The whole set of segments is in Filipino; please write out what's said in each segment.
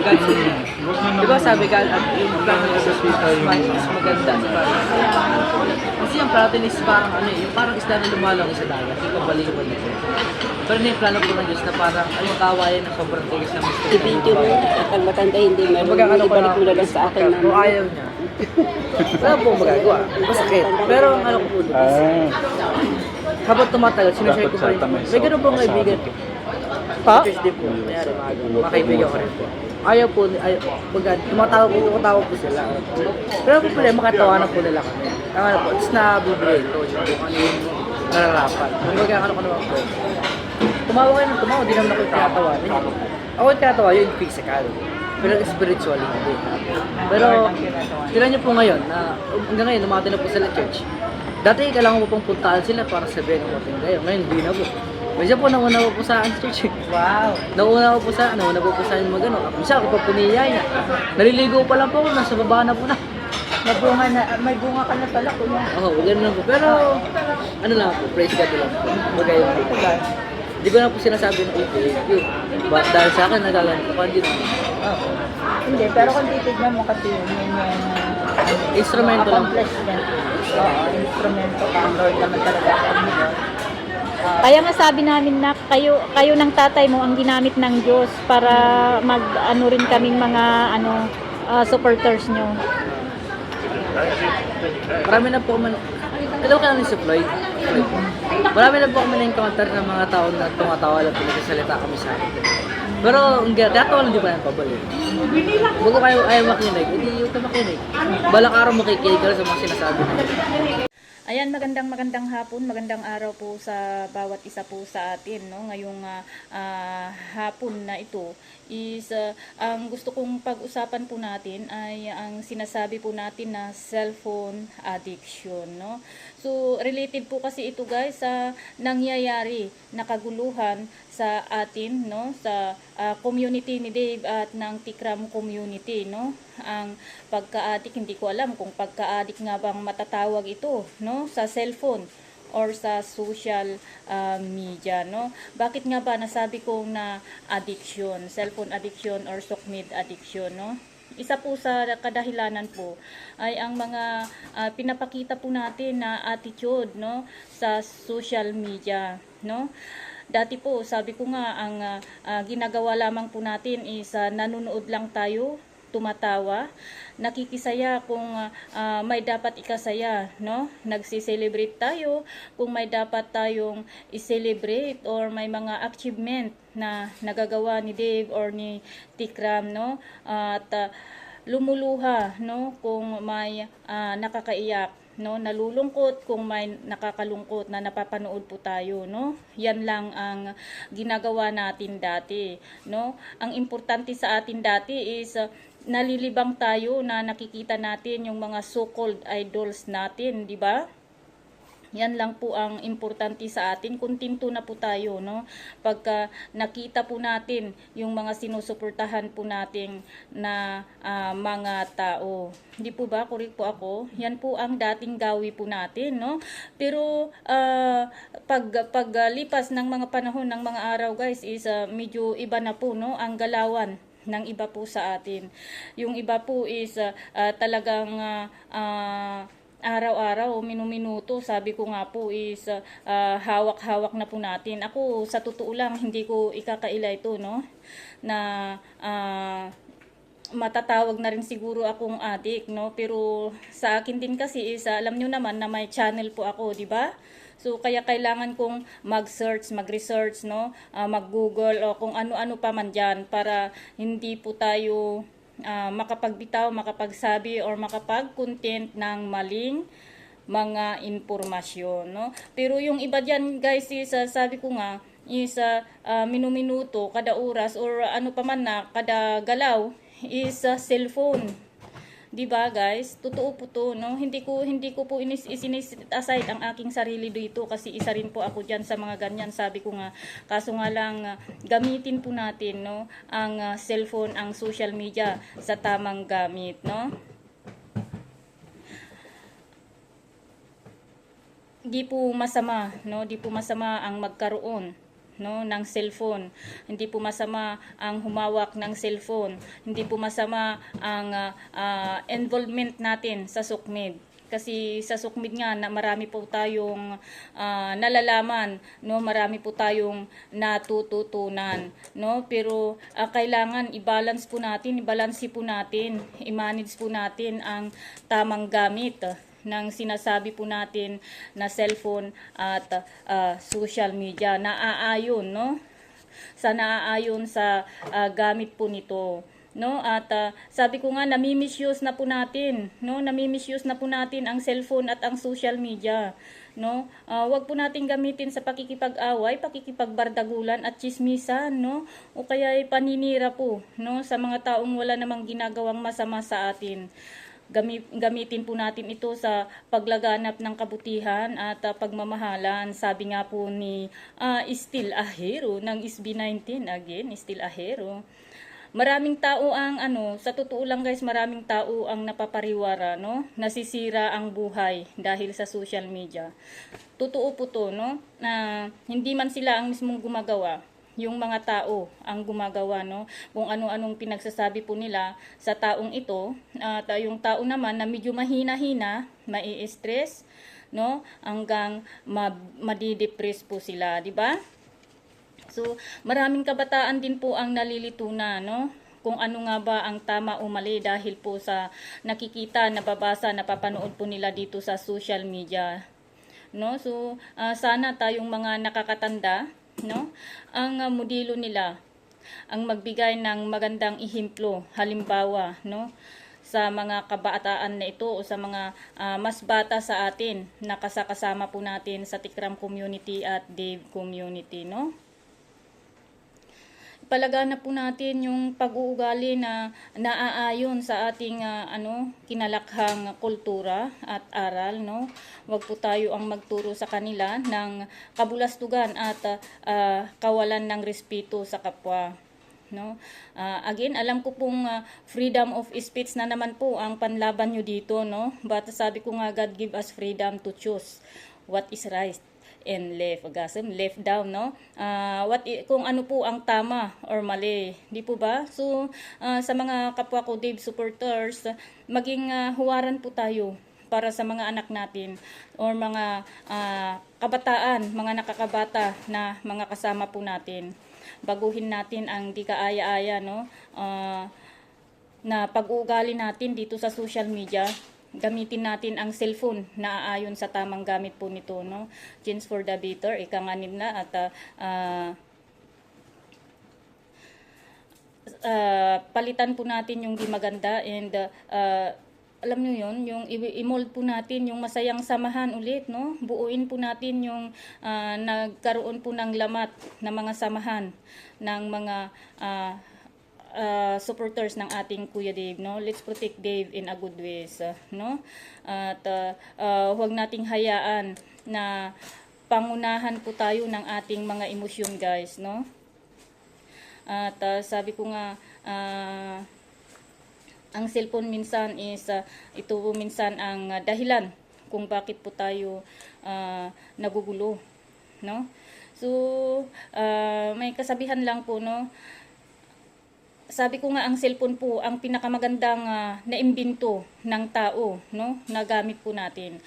God's will. Di ba sabi ka, at yung plano ng Diyos mas, mas maganda sa parang. Kasi yung plano is parang ano yung parang isda na lumalaki sa dagat, yung pabalik-balik nito. Pero na yung plano po ng Diyos na parang ay makawayan ng sobrang tigas ng mister. I-video mo, kapag matanda hindi meron, ibalik lang, mo na lang sa akin kung na. ayaw niya. Wala po magagawa. Masakit. Pero ang ano ko po dito is, Ah, habang tumatagal, sinashare ko pa rin. May ganun pong tamay kaibigan. Pa? Din po. Mga ganun. Mga kaibigan ko rin po. Ayaw po, ayaw, baga, tumatawag po, tumatawag po sila. Pero po pala, makatawanan po nila kami. Ang ano po, it's na bibigay ito. Yung kung ano yung nararapat. Kumbaga, ano ko naman po. Tumawa kayo ng tumawa, di naman ako tinatawanan. Ako tinatawa, yun physical. Pero spiritually, hindi. Pero, tira niyo po ngayon, na hanggang ngayon, umatin na po sila church. Dati kailangan ko pong puntaan sila para sabihin ng umating kayo. Ngayon, hindi na po. Minsan po, nauna po po sa akin sa church. Wow. Nauna po po sa, nauna po po sa akin magano. Minsan ako pa puniyaya. Naliligo pa lang po ako, nasa baba na po na. Nabunga na, may bunga ka na pala kuya. Oo, oh, ganun lang po. Pero, ano lang po, praise God lang po. Bagay yung Hindi ko na po sinasabi na okay, yun. But dahil sa akin, nagalan ko pa din. Oo. Hindi, pero kung titignan mo kasi yun, yun yung Instrumento lang po. accomplishment. Oo, instrumento. Ang Lord naman talaga. Kaya nga sabi namin na kayo kayo ng tatay mo ang ginamit ng Diyos para mag ano rin kaming mga ano ah, supporters nyo. Marami na po man, alam ka namin Floyd. Marami na po kami na-encounter ng mga tao na tumatawa lang po kami sa akin. Pero ang gatawa lang di ba yan pabalik. Bago kayo ayaw makinig, hindi yung makinig. Balang araw makikinig ka sa mga sinasabi. Ayan, magandang magandang hapon, magandang araw po sa bawat isa po sa atin, no? Ngayong ah, ah, hapon na ito is ah, ang gusto kong pag-usapan po natin ay ang sinasabi po natin na cellphone addiction, no? So, related po kasi ito guys sa nangyayari na kaguluhan sa atin, no? Sa ah, community ni Dave at ng Tikram community, no? Ang pagka-addict, hindi ko alam kung pagka-addict nga bang matatawag ito, no? Sa cellphone or sa social ah, media, no? Bakit nga ba nasabi kong na addiction, cellphone addiction or sokmed addiction, no? Isa po sa kadahilanan po ay ang mga ah, pinapakita po natin na attitude no sa social media no Dati po, sabi ko nga, ang ah, ah, ginagawa lamang po natin is ah, nanonood lang tayo, tumatawa, nakikisaya kung ah, may dapat ikasaya, no? Nagsi-celebrate tayo kung may dapat tayong i-celebrate or may mga achievement na nagagawa ni Dave or ni Tikram, no? At ah, lumuluha, no? Kung may ah, nakakaiyak no? Nalulungkot kung may nakakalungkot na napapanood po tayo no? Yan lang ang ginagawa natin dati no? Ang importante sa atin dati is uh, nalilibang tayo na nakikita natin yung mga so-called idols natin di ba yan lang po ang importante sa atin. Kuntinto na po tayo, no? Pagka nakita po natin yung mga sinusuportahan po nating na ah, mga tao. Hindi po ba? Correct po ako. Yan po ang dating gawi po natin, no? Pero ah, pag paglipas ng mga panahon ng mga araw, guys, is ah, medyo iba na po, no? Ang galawan ng iba po sa atin. Yung iba po is ah, ah, talagang ah, ah, araw-araw, minuminuto, sabi ko nga po is ah, hawak-hawak na po natin. Ako, sa totoo lang, hindi ko ikakaila ito, no? Na ah, matatawag na rin siguro akong addict, no? Pero sa akin din kasi is, alam nyo naman na may channel po ako, di ba? So, kaya kailangan kong mag-search, mag-research, no? Ah, mag-google o kung ano-ano pa man dyan para hindi po tayo ah, makapagbitaw, makapagsabi or makapag-content ng maling mga impormasyon, no? Pero yung iba diyan, guys, is ah, sabi ko nga, is ah, ah, minuminuto, kada oras or ano pa man na, kada galaw is ah, cellphone. 'Di ba, guys? Totoo po 'to, no? Hindi ko hindi ko po inis isinis aside ang aking sarili dito kasi isa rin po ako diyan sa mga ganyan. Sabi ko nga, kaso nga lang ah, gamitin po natin, no, ang ah, cellphone, ang social media sa tamang gamit, no? Di po masama, no? Di po masama ang magkaroon no ng cellphone. Hindi po masama ang humawak ng cellphone. Hindi po masama ang ah, ah, involvement natin sa sukmid. Kasi sa sukmid nga na marami po tayong ah, nalalaman, no, marami po tayong natututunan, no? Pero ah, kailangan i-balance po natin, i-balance po natin, i-manage po natin ang tamang gamit ng sinasabi po natin na cellphone at ah, social media. Naaayon no? Sa naaayon sa ah, gamit po nito no? At ah, sabi ko nga nami-misuse na po natin no? Nami-misuse na po natin ang cellphone at ang social media no? Ah, wag po natin gamitin sa pakikipag-away pakikipagbardagulan at chismisan no? O kaya ay paninira po no? Sa mga taong wala namang ginagawang masama sa atin Gami- gamitin po natin ito sa paglaganap ng kabutihan at ah, pagmamahalan. Sabi nga po ni ah, Still a Hero ng SB19 again, Still a Hero. Maraming tao ang ano, sa totoo lang guys, maraming tao ang napapariwara, no? Nasisira ang buhay dahil sa social media. Totoo po to, no? Na hindi man sila ang mismong gumagawa, yung mga tao ang gumagawa no? Kung ano-anong pinagsasabi po nila sa taong ito. At uh, yung tao naman na medyo mahina-hina mai-stress no? Hanggang ma- madidepress po sila di ba? So maraming kabataan din po ang nalilito na no? Kung ano nga ba ang tama o mali dahil po sa nakikita, nababasa, napapanood po nila dito sa social media no? So ah, sana tayong mga nakakatanda no? Ang ah, modelo nila ang magbigay ng magandang ihimplo halimbawa no? Sa mga kabataan na ito o sa mga ah, mas bata sa atin na kasakasama po natin sa Tikram community at Dave community no Ipalaganap po natin yung pag-uugali na naaayon sa ating ah, ano kinalakhang kultura at aral no. Huwag po tayo ang magturo sa kanila ng kabulastugan at ah, kawalan ng respeto sa kapwa no? Ah, again alam ko pong ah, freedom of speech na naman po ang panlaban nyo dito no? But sabi ko nga God give us freedom to choose what is right and left agasem left down no Ah, what kung ano po ang tama or mali di po ba so ah, sa mga kapwa ko Dave supporters maging ah, huwaran po tayo para sa mga anak natin or mga ah, kabataan, mga nakakabata na mga kasama po natin. Baguhin natin ang di kaaya-aya no ah, na pag-uugali natin dito sa social media. Gamitin natin ang cellphone na aayon sa tamang gamit po nito no. Change for the better, ika nga nila at ah, ah, palitan po natin yung di maganda and ah, alam nyo yun, yung i-mold po natin yung masayang samahan ulit, no? Buuin po natin yung ah, nagkaroon po ng lamat na mga samahan ng mga ah, ah, supporters ng ating Kuya Dave, no? Let's protect Dave in a good ways, ah, no? At ah, ah, huwag nating hayaan na pangunahan po tayo ng ating mga emosyon, guys, no? At ah, sabi ko nga, ah, ang cellphone minsan is ah, ito minsan ang ah, dahilan kung bakit po tayo ah, nagugulo, no? So, ah, may kasabihan lang po, no? Sabi ko nga ang cellphone po ang pinakamagandang ah, naimbento ng tao, no? Na gamit po natin.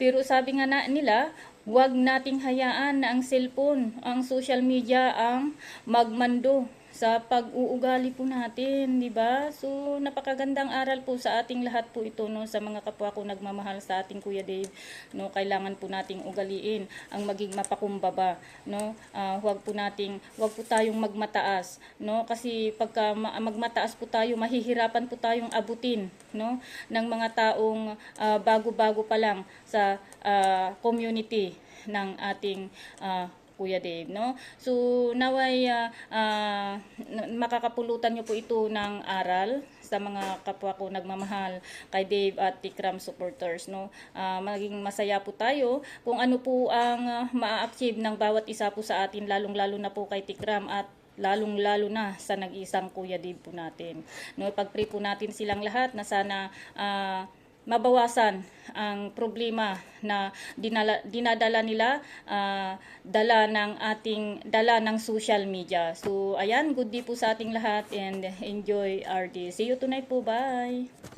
Pero sabi nga na nila, huwag nating hayaan na ang cellphone, ang social media ang magmando sa pag-uugali po natin, di ba? So, napakagandang aral po sa ating lahat po ito, no, sa mga kapwa ko nagmamahal sa ating Kuya Dave, no, kailangan po nating ugaliin ang maging mapakumbaba, no, Ah, huwag po nating, huwag po tayong magmataas, no, kasi pagka ma- magmataas po tayo, mahihirapan po tayong abutin, no, ng mga taong ah, bago-bago pa lang sa ah, community ng ating ah, Kuya Dave, no? So, naway ah, n- makakapulutan niyo po ito ng aral sa mga kapwa ko nagmamahal kay Dave at Tikram supporters, no? Ah, maging masaya po tayo kung ano po ang ah, maa-achieve ng bawat isa po sa atin, lalong-lalo na po kay Tikram at lalong-lalo na sa nag-isang Kuya Dave po natin. No, pag-pray po natin silang lahat na sana ah, mabawasan ang problema na dinala, dinadala nila ah, dala ng ating dala ng social media. So ayan, good day po sa ating lahat and enjoy our day. See you tonight po. Bye.